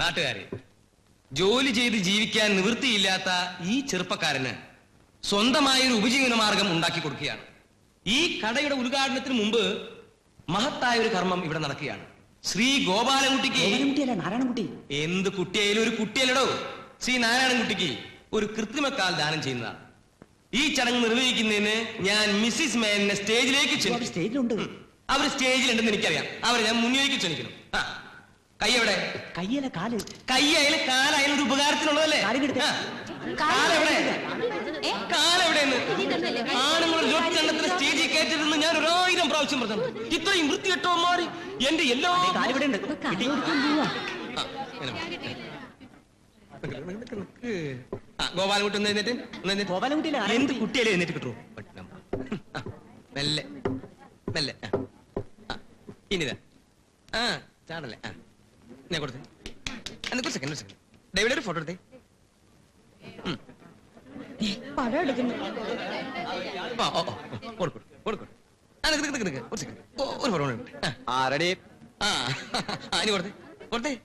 നാട്ടുകാരെ ജോലി ചെയ്ത് ജീവിക്കാൻ നിവൃത്തിയില്ലാത്ത ഈ ചെറുപ്പക്കാരന് സ്വന്തമായ ഒരു ഉപജീവന മാർഗം ഉണ്ടാക്കി കൊടുക്കുകയാണ്. ഈ കടയുടെ ഉദ്ഘാടനത്തിന് മുമ്പ് മഹത്തായ ഒരു കർമ്മം ഇവിടെ നടക്കുകയാണ്. ശ്രീ ഗോപാലൻകുട്ടിക്ക് നാരായണൻകുട്ടി. എന്ത് കുട്ടിയായാലും ഒരു കുട്ടിയല്ലടോ. ശ്രീ നാരായണൻകുട്ടിക്ക് ഒരു കൃത്രിമക്കാൽ ദാനം ചെയ്യുന്നതാണ്. ഈ ചടങ്ങ് നിർവഹിക്കുന്നതിന് ഞാൻ മിസ്സിസ് മേനെ സ്റ്റേജിലേക്ക് സ്റ്റേജിലുണ്ട്. അവർ സ്റ്റേജിലുണ്ടെന്ന് എനിക്കറിയാം. അവരെ ഞാൻ മുന്നിലേക്ക് ക്ഷണിക്കണം ആ. കൈ എവിടെ? കയ്യല കാൽ. കൈയായാലും കാലായാലും ഒരു ഉപകാരത്തിനുള്ളതല്ലേ. ആ. കാലെവിടെ കാലെവിടെയെന്ന് ആണുങ്ങൾ സ്റ്റേജിൽ കയറ്റരുതെന്ന് ഞാൻ ഒരായിരം പ്രാവശ്യം പറഞ്ഞു. ഇത്രയും വൃത്തികെട്ടവന്മാർ എന്റെ എല്ലാ കാലിവിടെ ഉണ്ട്. ആ, ഇങ്ങനെ വാ. ആ, ഗോപാലൻകുട്ടി ഒന്ന് എഴുന്നേറ്റ്. ഒന്ന് എഴുന്നേറ്റ്. ഗോപാലൻകുട്ടിയിലെ എന്ത്? എന്നിട്ട് ആ, മെല്ലെ. മെല്ലെ. ആ. ആ, ഇനിതാ ആ ചാടല്ലേ? ആ. എന്നെ കൊടുത്തേ. എന്നെ ഒരു സെക്കൻഡ് സെക്കൻഡ് ഡേവിഡ് ഒരു ഫോട്ടോ എടുത്തേ. പഴം എടുക്കുന്നു. ഒരു ഫോട്ടോ ഉണ്ട്. ആ. റെഡി ആ കൊടുത്തേ. കൊടുത്തേ.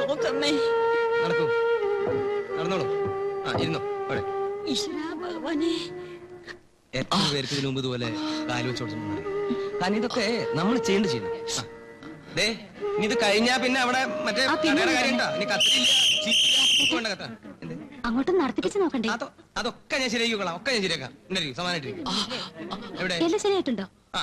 നോക്കമ്മേ നടക്കൂ. നടന്നോളൂ. ആ ഇരുന്നോ. അവിടെ ഈശ്വരാ ഭഗവാനെ. എത്ര പേർക്ക് ഇതിനു മുമ്പ് ഇതുപോലെ കാൽ വെച്ച് കൊടുത്തിട്ടുണ്ട് കാരണം ഇതൊക്കെ നമ്മൾ ചെയ്യേണ്ട ചെയ്യണം ദേ ഇനി ഇത് കഴിഞ്ഞാ പിന്നെ അവിടെ മറ്റേ കാര്യം അങ്ങോട്ട് നടത്തിപ്പിച്ച് നോക്കണ്ടേ? അതൊക്കെ ഞാൻ ശരിയാക്കിക്കോളാം ഒക്കെ ഞാൻ ശരിയാക്കാം. സമാനായിട്ടിരിക്കും എവിടെ? എല്ലാം ശരിയായിട്ടുണ്ടോ? ആ.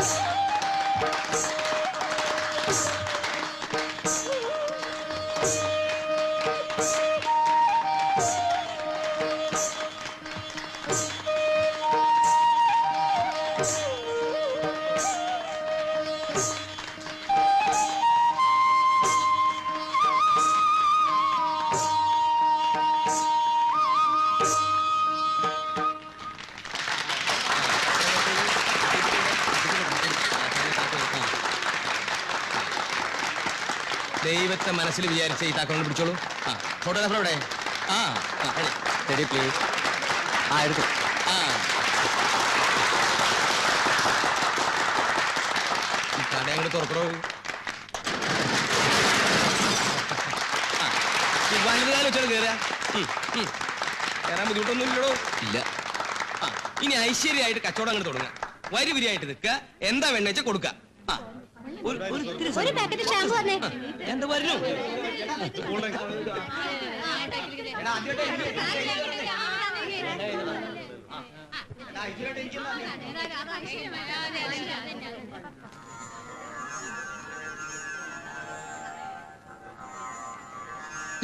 Thanks. Thanks. മനസ്സിൽ വിചാരിച്ച ഈ താക്കോണ്ട് പിടിച്ചോളൂ. ആ ഫോട്ടോഗ്രാഫർ എവിടെ? ആ. റെഡി പ്ലീസ് ആ എടുത്തു ആ. കട അങ്ങോട്ട് കയറുക ഉം. കയറാൻ ബുദ്ധിമുട്ടൊന്നും ഇല്ലടോ. ഇല്ല. ആ ഇനി ഐശ്വര്യമായിട്ട് കച്ചവടം അങ്ങോട്ട് തുടങ്ങുക വരി വരിയായിട്ട് നിൽക്കുക. എന്താ വേണ്ട വെച്ചാൽ കൊടുക്കുക. ഒരു ഒരു ഒരു പാക്കറ്റ് ഷാമ്പു തന്നെ എന്താ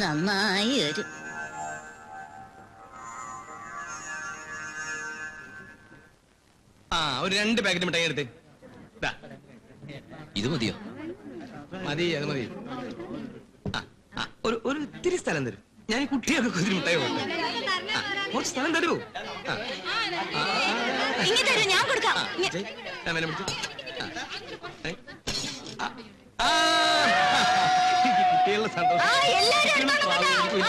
നന്നായി വരും ആ ഒരു രണ്ട് പാക്കറ്റ് മിഠായി എടുത്തേ. ഇത് മതിയോ? മതി അത് മതി. ആ, ആ, ഒരു ഒരു ഇത്തിരി സ്ഥലം തരും. ഞാൻ ഈ കുട്ടിയൊക്കെ കുതിരി കൊടുത്തു കുറച്ച് സ്ഥലം തരൂ. ആ, ഇങ്ങനെ തരൂ ഞാൻ കൊടുക്കാം. ഞാൻ മേലെ പിടിച്ച്. ആ, ഏ, ആ, ആ, ഈ കുട്ടികളുടെ സന്തോഷം. ആ എല്ലാരും എടുത്തോളൂ കേട്ടോ. ആ,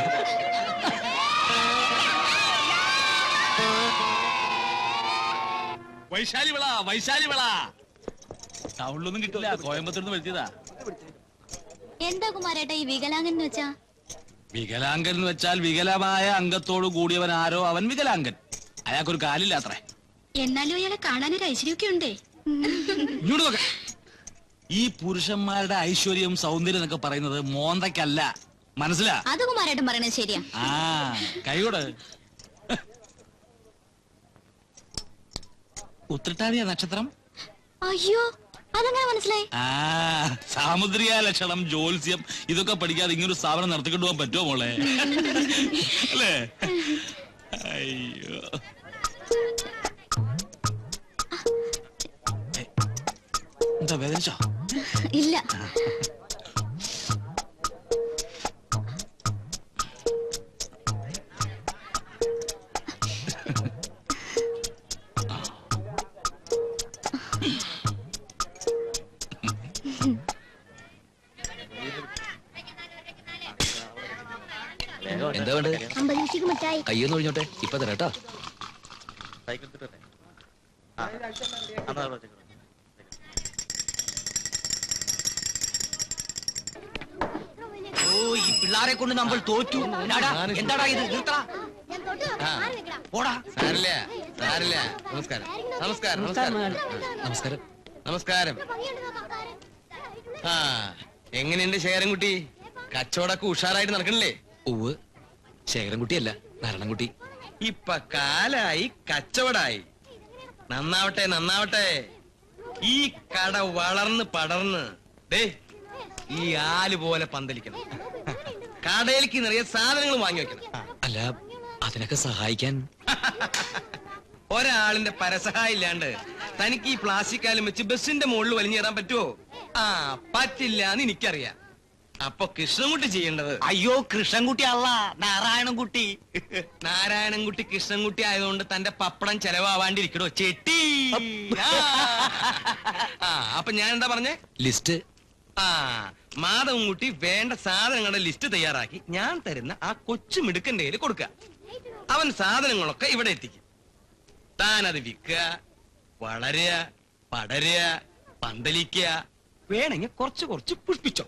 എടുത്തോളൂ. വൈശാലി വിള വൈശാലി വിള ടൗണിലൊന്നും കിട്ടില്ല കോയമ്പത്തൂർന്ന് വരുത്തിയതാ എന്താ കുമാരേട്ടാ ഈ വികലാംഗൻ എന്ന് വെച്ചാ? വികലാംഗൻ എന്ന് വെച്ചാൽ വികലമായ അംഗത്തോട് കൂടിയവൻ ആരോ അവൻ വികലാംഗൻ. അയാൾക്കൊരു കാലില്ലാത്രേ. എന്നാലും അയാളെ കാണാൻ ഒരു ഐശ്വര്യമൊക്കെ ഉണ്ടേ. ഇങ്ങോട്ട് നോക്ക. ഈ പുരുഷന്മാരുടെ ഐശ്വര്യം സൗന്ദര്യം എന്നൊക്കെ പറയുന്നത് മോന്തക്കല്ല മനസ്സിലാ? അത് കുമാരേട്ടൻ പറയണത് ശരിയാ. ആ കൈയോട് ഉത്രട്ടാതിയ നക്ഷത്രം? അയ്യോ അതെങ്ങനെ മനസ്സിലായി? ആ സാമുദ്രിക ലക്ഷണം ജ്യോത്സ്യം ഇതൊക്കെ പഠിക്കാതെ ഇങ്ങനൊരു സ്ഥാപനം നടത്തിക്കൊണ്ടു പോകാൻ പറ്റുമോ മോളെ? അല്ലേ? അയ്യോ. എന്താ വേദനിച്ചോ? ഇല്ല. എന്താ വേണ്ടത്? അമ്പത് ദിവസിക്ക് മിഠായി കയ്യൊന്ന് ഒഴിഞ്ഞോട്ടെ? ഇപ്പൊ തരാം കേട്ടോ. ഓ ഈ പിള്ളാരെ കൊണ്ട് നമ്മൾ തോറ്റു. എന്താടാ എന്താടാ ഇത്? നിർത്തടാ. പോടാ. സാരില്ല സാരില്ല നമസ്കാരം. നമസ്കാരം നമസ്കാരം. നമസ്കാരം. നമസ്കാരം. ആ എങ്ങനെയുണ്ട് ശേഖരൻകുട്ടി കച്ചവടമൊക്കെ ഉഷാറായിട്ട് നടക്കണില്ലേ? ഉവ് ശേഖരൻകുട്ടിയല്ല നാരായണൻകുട്ടി ഇപ്പൊ കാലായി കച്ചവടായി. നന്നാവട്ടെ നന്നാവട്ടെ. ഈ കട വളർന്ന് പടർന്ന് ദേ ഈ ആൽ പോലെ പന്തലിക്കണം. കടയിലേക്ക് നിറയെ സാധനങ്ങൾ വാങ്ങി വെക്കണം. അല്ല അതിനൊക്കെ സഹായിക്കാൻ. ഒരാളിന്റെ പരസഹായം ഇല്ലാണ്ട് തനിക്ക് ഈ പ്ലാസ്റ്റിക് കാലം വെച്ച് ബസിന്റെ മുകളിൽ വലിഞ്ഞേറാൻ പറ്റുമോ ആ പറ്റില്ല എന്ന് എനിക്കറിയാം. അപ്പൊ കൃഷ്ണൻകുട്ടി ചെയ്യേണ്ടത്? അയ്യോ കൃഷ്ണൻകുട്ടി അല്ല നാരായണൻകുട്ടി. നാരായണൻകുട്ടി കൃഷ്ണൻകുട്ടി ആയതുകൊണ്ട് തന്റെ പപ്പടം ചെലവാവാണ്ടിരിക്കണോ ചെട്ടി. ആ. അപ്പൊ ഞാൻ എന്താ പറഞ്ഞേ? ലിസ്റ്റ്. ആ മാധവൻകുട്ടി വേണ്ട സാധനങ്ങളുടെ ലിസ്റ്റ് തയ്യാറാക്കി ഞാൻ തരുന്ന ആ കൊച്ചു മിടുക്കന്റെ കയ്യിൽ കൊടുക്കുക അവൻ സാധനങ്ങളൊക്കെ ഇവിടെ എത്തിക്കും. താനത് വിൽക്കുക വളരുക പടരുക പന്തലിക്കുക വേണമെങ്കിൽ കുറച്ച് കുറച്ച് പുഷ്പിച്ചോ.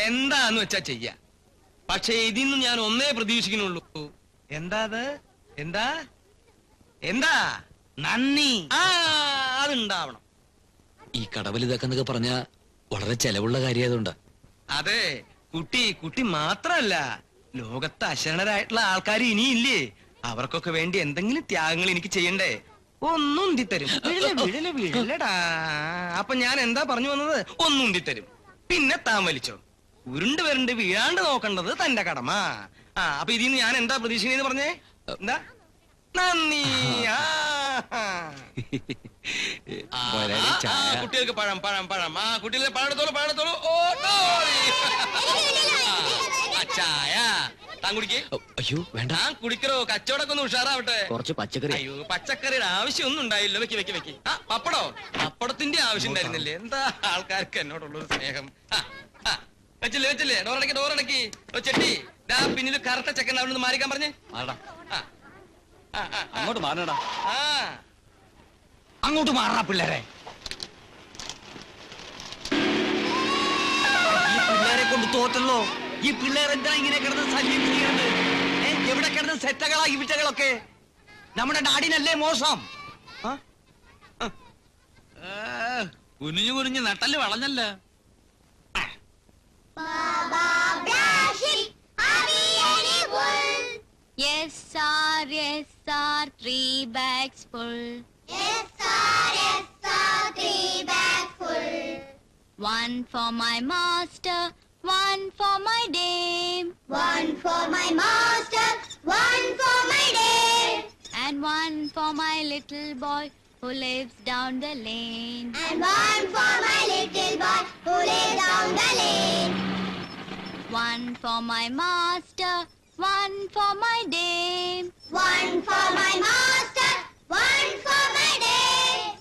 എന്താന്ന് വെച്ചാ ചെയ്യ. പക്ഷെ ഇതിന്ന് ഞാൻ ഒന്നേ പ്രതീക്ഷിക്കുന്നുള്ളൂ. എന്താ അത്? എന്താ? എന്താ? നന്ദി. ആ അതുണ്ടാവണം. ഈ കടവലിതാക്കുന്നൊക്കെ പറഞ്ഞ വളരെ ചെലവുള്ള കാര്യമായതുകൊണ്ട് അതെ കുട്ടി കുട്ടി മാത്രല്ല. ലോകത്ത് അശരണരായിട്ടുള്ള ആൾക്കാർ ഇനിയില്ലേ? അവർക്കൊക്കെ വേണ്ടി എന്തെങ്കിലും ത്യാഗങ്ങൾ എനിക്ക് ചെയ്യണ്ടേ? ഒന്നും തരും വിഴല വിഴല വിഴലടാ. അപ്പൊ ഞാൻ എന്താ പറഞ്ഞു വന്നത്? ഒന്നും തരും പിന്നെ താൻ വലിച്ചോ? ഉരുണ്ട് വരണ്ട് വീഴാണ്ട് നോക്കേണ്ടത് തന്റെ കടമ ആ അപ്പൊ ഇതിന്ന് ഞാൻ എന്താ പ്രതീക്ഷിക്കുന്നത് പറഞ്ഞേ എന്താ നന്ദി ആ. ആ, മുതലാളി ആ, ചായ. ആ, കുട്ടികൾക്ക് പഴം പഴം പഴം ആ കുട്ടികളെ പഴത്തോളൂ പഴത്തോളൂ പഴം ഓ. ആ, ചായ താൻ കുടിക്കേ ഓ, അയ്യോ വേണ്ട താൻ കുടിക്കറോ കച്ചവടമൊക്കെ ഒന്ന് ഉഷാറാവട്ടെ കുറച്ച് പച്ചക്കറി അയ്യോ പച്ചക്കറിയുടെ ആവശ്യം ഒന്നും ഉണ്ടായില്ല വെക്കി വെക്കി വെക്കി ആ പപ്പടോ പപ്പടത്തിന്റെ ആവശ്യം ഉണ്ടായിരുന്നില്ലേ എന്താ ആൾക്കാർക്ക് എന്നോടുള്ളൊരു സ്നേഹം ആ, ആ, വെച്ചില്ലേ വെച്ചില്ലേ? ഡോറടക്കി ഡോറടക്കി ഓ ചെട്ടി. ദാ പിന്നിൽ കറുത്ത ചെക്കൻ അവിടെ നിന്ന് മാറിക്കാൻ പറഞ്ഞേ. മാറടാ. അങ്ങോട്ട് മാറണടാ. ആ. അങ്ങോട്ട് മാറാ പിള്ളേരെ. ഈ പിള്ളേരെ കൊണ്ട് തോറ്റല്ലോ. ഈ പിള്ളേർ എന്താ ഇങ്ങനെ കിടന്ന് ശല്യം ചെയ്യുന്നത് ഏ, എവിടെ കിടന്ന് സെറ്റകളാ ഇവിറ്റകളൊക്കെ വിറ്റകളൊക്കെ? നമ്മുടെ ഡാഡിനല്ലേ മോശം? കുനിഞ്ഞു കുനിഞ്ഞ് നട്ടൽ വളഞ്ഞല്ല. Yes, sir, yes, sir, three bags full. Yes, sir, yes, sir, three bags full. One for my master, one for my dame, One for my master, one for my day, and one for my little boy who lives down the lane. and one for my little boy who lives down the lane. One for my master, one for my dame, One for my master, one for my day,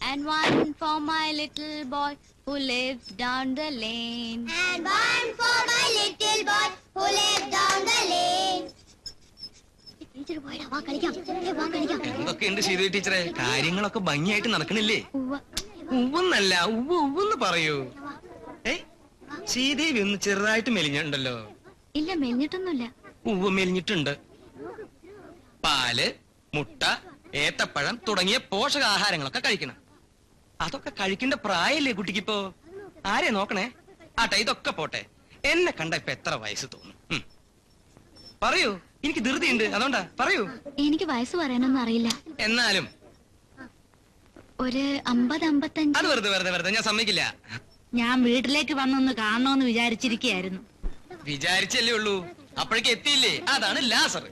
and one for my little boy who lives down the lane. and one for my little boy who lives down the lane. എന്തൊക്കെയുണ്ട് ശീത ടീച്ചറെ? കാര്യങ്ങളൊക്കെ ഭംഗിയായിട്ട് നടക്കണില്ലേ? ഉവ്വ. ഉവ്വെന്നല്ല ഉവ്വ ഉവ്വെന്ന് പറയൂ. ഏയ് ശ്രീദേവി ഒന്ന് ചെറുതായിട്ട് മെലിഞ്ഞുണ്ടല്ലോ ഇല്ല മെലിഞ്ഞിട്ടൊന്നുമില്ല. ഉവ്വ മെലിഞ്ഞിട്ടുണ്ട്. പാൽ മുട്ട ഏത്തപ്പഴം തുടങ്ങിയ പോഷകാഹാരങ്ങളൊക്കെ കഴിക്കണം. അതൊക്കെ കഴിക്കേണ്ട പ്രായല്ലേ കുട്ടിക്കിപ്പോ? ആരെ നോക്കണേ? ആട്ടെ ഇതൊക്കെ പോട്ടെ. എന്നെ കണ്ട ഇപ്പൊ എത്ര വയസ്സ് തോന്നും. പറയൂ. എനിക്ക് ധൃതിയുണ്ട്. അതുകൊണ്ടാ. പറയൂ. എനിക്ക് വയസ്സ് പറയാനൊന്നും അറിയില്ല. എന്നാലും. ഒരു അമ്പത് അമ്പത്തഞ്ച്. അത് വെറുതെ വെറുതെ വെറുതെ. ഞാൻ സമ്മതിക്കില്ല. ഞാൻ വീട്ടിലേക്ക് വന്നൊന്ന് കാണണോന്ന് വിചാരിച്ചിരിക്കുകയായിരുന്നു. വിചാരിച്ചല്ലേ ഉള്ളൂ. അപ്പോഴേക്ക് എത്തിയില്ലേ? അതാണ് ലാസർ.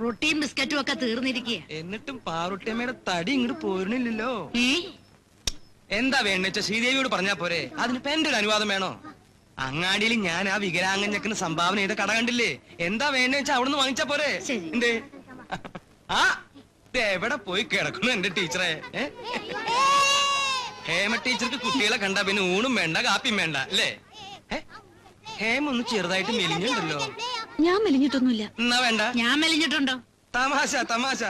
റൊട്ടിയും ബിസ്ക്കറ്റും ഒക്കെ തീർന്നിരിക്കുക. എന്നിട്ടും പാറുട്ടിയമ്മയുടെ തടി ഇങ്ങോട്ട് പോരുന്നില്ലല്ലോ. എന്താ വേണ്ടെന്ന് വെച്ചാ ശ്രീദേവിയോട് പറഞ്ഞാ പോരെ. അതിന് എന്റെ ഒരു അനുവാദം വേണോ? അങ്ങാടിയിൽ ഞാൻ ആ വികലാംഗഞ്ഞക്കിന് സംഭാവന ചെയ്ത കട കണ്ടില്ലേ? എന്താ വേണ്ടെന്ന് വെച്ചാ അവിടുന്ന് വാങ്ങിച്ച പോരെ? ശരി. എന്തേ? ആ ഇത് എവിടെ പോയി കിടക്കുന്നു എന്റെ ടീച്ചറെ? ഏ? ഹേമ ടീച്ചർക്ക് കുട്ടികളെ കണ്ട പിന്നെ ഊണും വേണ്ട കാപ്പിയും വേണ്ട അല്ലേ? ഏ? ഹേമ ഒന്ന് ചെറുതായിട്ട് മെലിഞ്ഞുണ്ടല്ലോ ഞാൻ മെലിഞ്ഞിട്ടൊന്നുമില്ല. എന്നാ വേണ്ട? ഞാൻ മെലിഞ്ഞിട്ടുണ്ടോ? തമാശ തമാശ.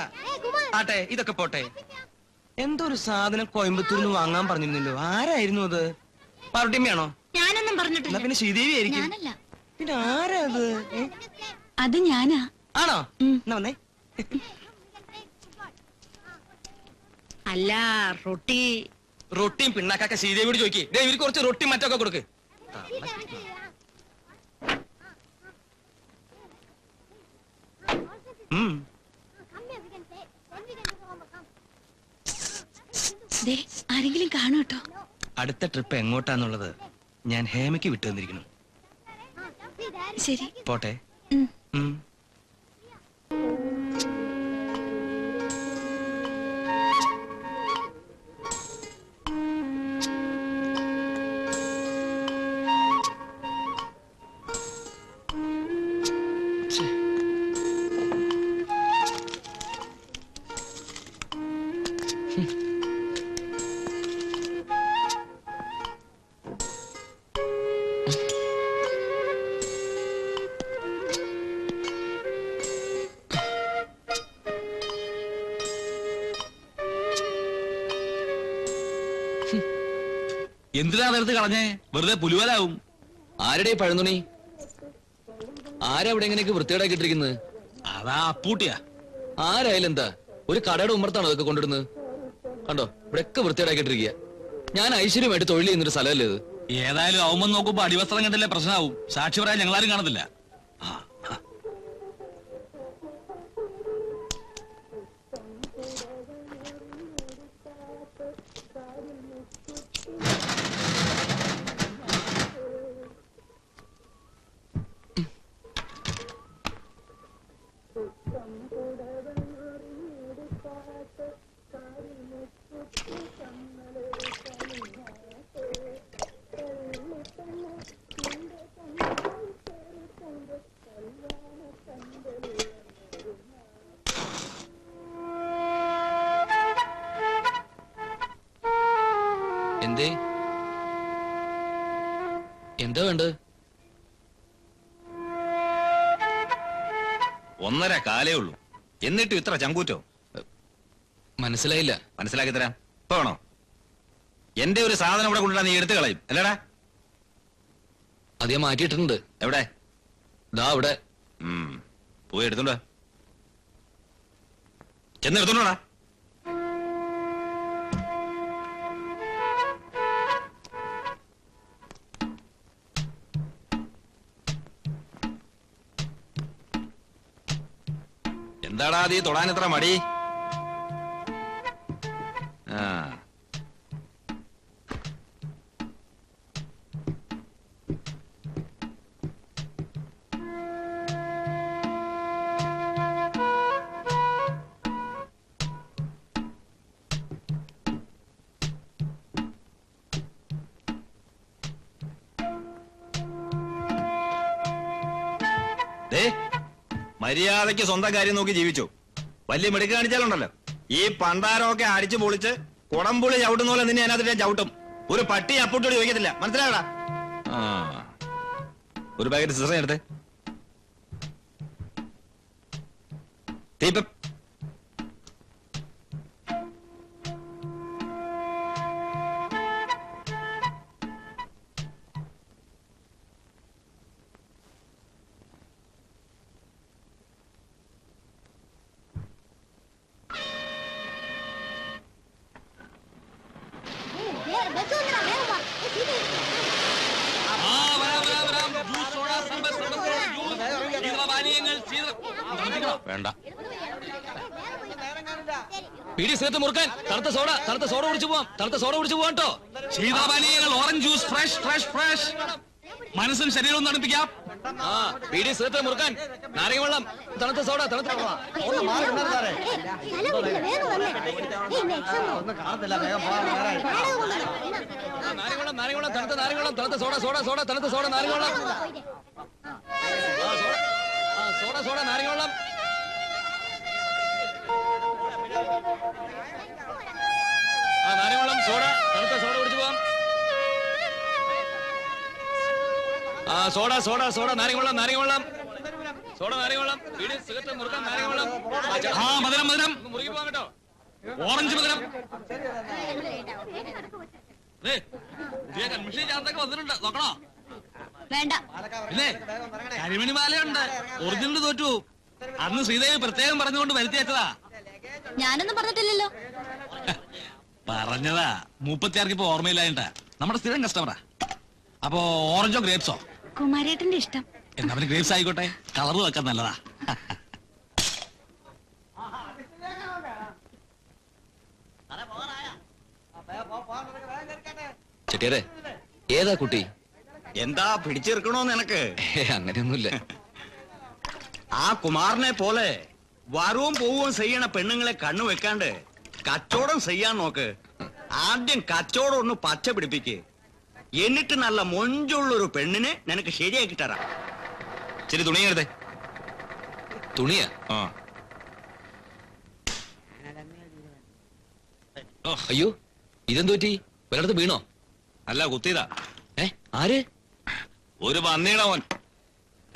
ആട്ടെ ഇതൊക്കെ പോട്ടെ. എന്തോ ഒരു സാധനം കോയമ്പത്തൂരിൽ നിന്ന് വാങ്ങാൻ പറഞ്ഞിരുന്നല്ലോ. ആരായിരുന്നു അത്? പാറുട്ടിയമ്മയാണോ? ഞാനൊന്നും പറഞ്ഞിട്ടില്ല. പിന്നെ ശ്രീദേവി ആയിരിക്കും. ഞാനല്ല. പിന്നെ ആരാ അത്? ഏ? അത് ഞാനാ. ആണോ? എന്നാ വന്നേ. അല്ല റൊട്ടി. റൊട്ടിയും പിണ്ണാക്കൊക്കെ ശ്രീദേവിയോട് ചോദിക്കേ. ദേ ഇവർക്ക് കുറച്ച് റൊട്ടി മറ്റൊക്കെ കൊടുക്ക്. ഉം. ദേ ആരെങ്കിലും കാണോട്ടോ കേട്ടോ. അടുത്ത ട്രിപ്പ് എങ്ങോട്ടാന്നുള്ളത്? ഞാൻ ഹേമയ്ക്ക് വിട്ടു തന്നിരിക്കുന്നു. ശരി. പോട്ടെ. ഉം. എന്തിനാ കളഞ്ഞേ. വെറുതെ പുലുവലാവും. ആരുടെ പഴന്തുണി ആരവിടെ എങ്ങനെയൊക്കെ എങ്ങനെയൊക്കെ വൃത്തികേടാക്കിട്ടിരിക്കുന്നത് അതാ അപ്പൂട്ടിയാ. ആരായാലും എന്താ? ഒരു കടയുടെ ഉമ്മർത്താണ് അതൊക്കെ കൊണ്ടിടുന്നത് കണ്ടോ? ഇവിടെയൊക്കെ വൃത്തികേടാക്കിട്ടിരിക്കുക ഞാൻ ഐശ്വര്യമായിട്ട് തൊഴിൽ ചെയ്യുന്നൊരു സ്ഥലമല്ലേ ഇത്? ഏതായാലും അവൻ നോക്കുമ്പോ അടിവസ്ത്രം കണ്ടില്ലേ പ്രശ്നമാവും സാക്ഷി പറയാൻ ഞങ്ങളാരും കാണത്തില്ല. കാലേ ഉള്ളൂ. എന്നിട്ടും ഇത്ര ചങ്കൂറ്റോ? മനസ്സിലായില്ല. മനസ്സിലാക്കി തരാം. പോണോ? എന്റെ ഒരു സാധനം ഇവിടെ കൊണ്ടുവരാൻ നീ എടുത്തു കളയും. അല്ലടാ? അത് ഞാൻ മാറ്റിയിട്ടുണ്ട്. എവിടെ? ദാ അവിടെ. പോയി എടുത്തോണ്ടോ ചെന്ന് എടുത്തോണ്ടാ എന്താടാ നീ തൊടാൻ മടി? ആ. ദേ മര്യാദയ്ക്ക് സ്വന്തം കാര്യം നോക്കി ജീവിച്ചു. വലിയ മിടുക്ക് കാണിച്ചാലുണ്ടല്ലോ. ഈ പണ്ടാരമൊക്കെ അടിച്ചു പൊളിച്ച് കുടംപുളി ചവിട്ടുന്ന പോലെ നിന്നെ അതിനകത്ത് ചവിട്ടും. ഒരു പട്ടി അപ്പൂട്ടോട് ചോദിക്കത്തില്ല. മനസ്സിലാവടാ ഒരു പാക്കറ്റ് സിസ്റ്റർ എടുത്ത്. തീപ്പം വേണ്ട. പീടി സിഗരറ്റ് മുറുക്കാൻ. തണുത്ത സോഡ തണുത്ത സോഡ കുടിച്ചു പോവാം. തണുത്ത സോഡ കുടിച്ചു പോവാം കേട്ടോ. ശീതാപാനീയങ്ങൾ orange juice fresh fresh fresh മനസ്സും ശരീരവും തണുപ്പിക്കാം. ആ പീടി സിഗരറ്റ് മുറുക്കാൻ. നാരങ്ങ വെള്ളം. തണുത്ത സോഡ തണുത്ത സ്ഥലം വിട്ടില്ല, വേഗം വന്നേ. ഏയ്, ഇന്ന് exam ആ. നാടകം വന്നോ? ആ, നാരങ്ങ വെള്ളം നാരങ്ങ വെള്ളം തണുത്ത നാരങ്ങ വെള്ളം തണുത്ത സോഡ സോഡ സോഡ തണുത്ത സോഡ നാരങ്ങ വെള്ളം ആ, സോഡ ആ, സോഡ സോഡ നാരങ്ങ വെള്ളം ആ നാരങ്ങ വെള്ളം സോഡ തണുത്ത സോഡ കുടിച്ചു പോവാം ആ സോഡ സോഡ സോഡ നാരങ്ങ വെള്ളം നാരങ്ങ വെള്ളം സോഡ നാരങ്ങ വെള്ളം വീട് സിഗരറ്റ് മുറുക്കാൻ നാരങ്ങ ആ, മധുരം മധുരം. മുറുകി പോവാം കേട്ടോ. ഓറഞ്ച് മധുരം. പുതിയ കൺമിഷൻ ചാർത്തൊക്കെ വന്നിട്ടുണ്ട്. നോക്കണോ? വേണ്ട. ഇല്ലേ കരിമണി മാലയുണ്ട്. ഒറിജിനൽ തോറ്റു. അന്ന് ശ്രീദേവി പ്രത്യേകം പറഞ്ഞുകൊണ്ട് വരുത്തിയേച്ചതാ. ഞാനൊന്നും പറഞ്ഞിട്ടില്ലല്ലോ. പറഞ്ഞതാ. മൂപ്പത്തിയാർക്ക് ഇപ്പൊ ഓർമ്മയില്ലായിട്ടാ നമ്മുടെ സ്ഥിരം കസ്റ്റമറാ അപ്പോ ഓറഞ്ചോ ഗ്രേപ്സോ കുമാരേട്ടന്റെ ഇഷ്ടം. എന്നാ പിന്നെ ഗ്രേപ്സ് ആയിക്കോട്ടെ. കളർ വെക്കാൻ നല്ലതാ. ചെട്ടിയാരെ ഏതാ കുട്ടി? എന്താ പിടിച്ചെടുക്കണോ നിനക്ക്? അങ്ങനെയൊന്നുമില്ല. ആ കുമാറിനെ പോലെ വരവും പോവും ചെയ്യണ പെണ്ണുങ്ങളെ കണ്ണു വെക്കാണ്ട് കച്ചവടം ചെയ്യാൻ നോക്ക്. ആദ്യം കച്ചവടം ഒന്ന് പച്ച പിടിപ്പിക്ക്. എന്നിട്ട് നല്ല മൊഞ്ചുള്ളൊരു പെണ്ണിനെ നിനക്ക് ശരിയാക്കി തരാം. ശരി തുണി എടുത്തേ. തുണിയാ? ആ. അയ്യോ ഇതെന്തു പറ്റി? വല്ലയിടത്ത് വീണോ? അല്ല കുത്തിയതാ. ഏ ആര്? ഒരു പന്നിയുടെ അവൻ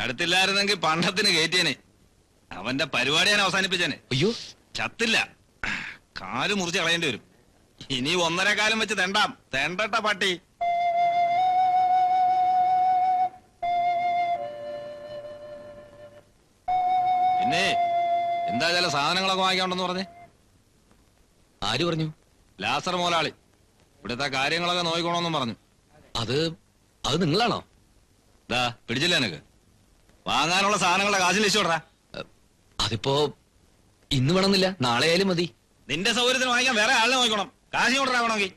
അടുത്തില്ലായിരുന്നെങ്കിൽ പണ്ടത്തിന് കയറ്റിയനെ അവന്റെ പരിപാടി ഞാൻ അവസാനിപ്പിച്ചേനെ. അയ്യോ. ചത്തില്ല. കാൽ മുറിച്ച് കളയേണ്ടി വരും. ഇനി ഒന്നര കാലം വെച്ച് തെണ്ടാം. തെണ്ടട്ട പട്ടി. എന്താ ചില സാധനങ്ങളൊക്കെ വാങ്ങിക്കാണ്ടെന്ന് പറഞ്ഞേ? ആര് പറഞ്ഞു? ലാസർ മോലാളി. ഇവിടുത്തെ കാര്യങ്ങളൊക്കെ നോക്കിക്കോണമെന്നും പറഞ്ഞു. അത് അത് നിങ്ങളാണോ? ദാ പിടിച്ചില്ല എനക്ക് വാങ്ങാനുള്ള സാധനങ്ങളുടെ കാശിൽ വിടറാ അതിപ്പോ ഇന്ന് വേണമെന്നില്ല നാളെ ആയാലും മതി. നിന്റെ സൗകര്യത്തിന് വാങ്ങിക്കാൻ വേറെ ആളിനെ നോക്കണം കാശി കൊണ്ടാ വേണമെങ്കിൽ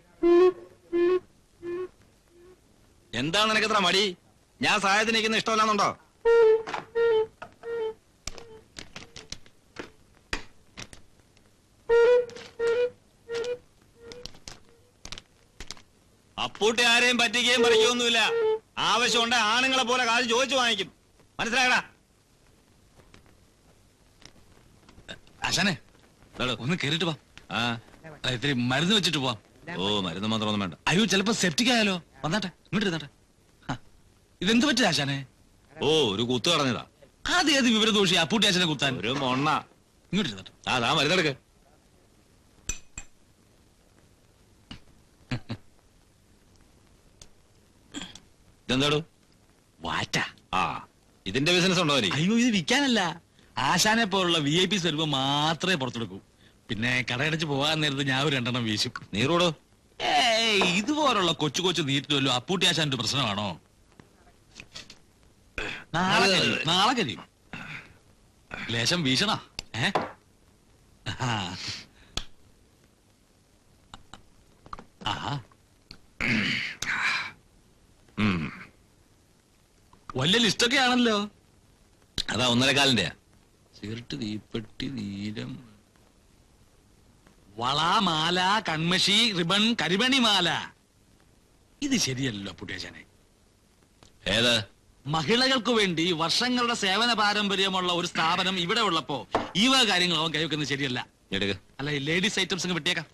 എന്താ നിനക്ക് ഇത്ര മടി? ഞാൻ സഹായത്തിന് നിൽക്കുന്ന ഇഷ്ടമല്ലാന്നുണ്ടോ? അപ്പൂട്ടി ആരെയും പറ്റിക്കുകയും പറിക്കുകയൊന്നുമില്ല. ആവശ്യമുണ്ട് ആണുങ്ങളെ പോലെ കാശ് ചോദിച്ചു വാങ്ങിക്കും. മനസ്സിലായടാ? അശാനെ ഒന്ന് കേറിട്ട് വാ. ആ. ഇത്തിരി മരുന്ന് വെച്ചിട്ട് പോവാം. ഓ മരുന്ന് മാത്രമൊന്നും വേണ്ട. അയ്യോ ചിലപ്പോ സെപ്റ്റിക് ആയാലോ? വന്നാട്ടെ ഇങ്ങോട്ട് ഇരുന്നാട്ടെ. ഇതെന്ത് പറ്റിയ ആശാനെ? ഓ ഒരു കുത്തു കടഞ്ഞതാ ആദ്യം ഏത് വിവരദോഷി അപ്പൂട്ടി ആശാനെ കുത്താൻ? ഒരു മൊണ്ണ. ഇങ്ങോട്ട് ഇരുന്നാട്ടെ. മരുന്നെടുക്കേ മരുന്നെടുക്ക്. ഇതെന്താടു? വാറ്റ. ആ ഇതിന്റെ ബിസിനസ് ഉണ്ടോ നീ അയ്യോ ഇത് വിൽക്കാനല്ല. ആശാനെ പോലുള്ള വി ഐ പി സ്വരൂപം മാത്രമേ പുറത്തെടുക്കൂ. പിന്നെ കടയടച്ച് പോകാൻ നേരത്ത് ഞാൻ ഒരു രണ്ടെണ്ണം വീശും. നീറോടോ? ഏയ് ഇതുപോലുള്ള കൊച്ചു കൊച്ചു നീറ്റുമല്ലോ അപ്പൂട്ടി ആശാന്റെ പ്രശ്നമാണോ? നാളെ കഴിയും നാളെ കഴിയും. ലേശം വീശണ? ഏ? ആ. ആഹാ. വലിയ ലിസ്റ്റൊക്കെ ആണല്ലോ. അതാ ഒന്നര കാലിന്റെയാ. സിഗരറ്റ് തീപ്പെട്ടി നീലം വള മാല കൺമഷി റിബൺ കരിമണി മാല. ഇത് ശരിയല്ലോ പുട്ടിയച്ചനെ ഏത്? മഹിളകൾക്ക് വേണ്ടി വർഷങ്ങളുടെ സേവന പാരമ്പര്യമുള്ള ഒരു സ്ഥാപനം ഇവിടെ ഉള്ളപ്പോ ഈ വക കാര്യങ്ങൾ അവൻ കൈവെക്കുന്നത് ശരിയല്ല. അല്ല ഈ ലേഡീസ് ഐറ്റംസ് വിട്ടേക്കാം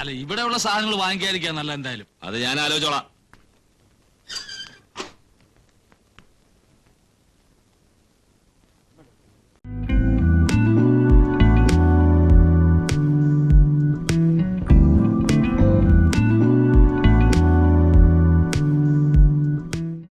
അല്ല ഇവിടെയുള്ള സാധനങ്ങൾ വാങ്ങിക്കാതിരിക്കാൻ നല്ല എന്തായാലും. അത് ഞാൻ ആലോചിച്ചോളാം.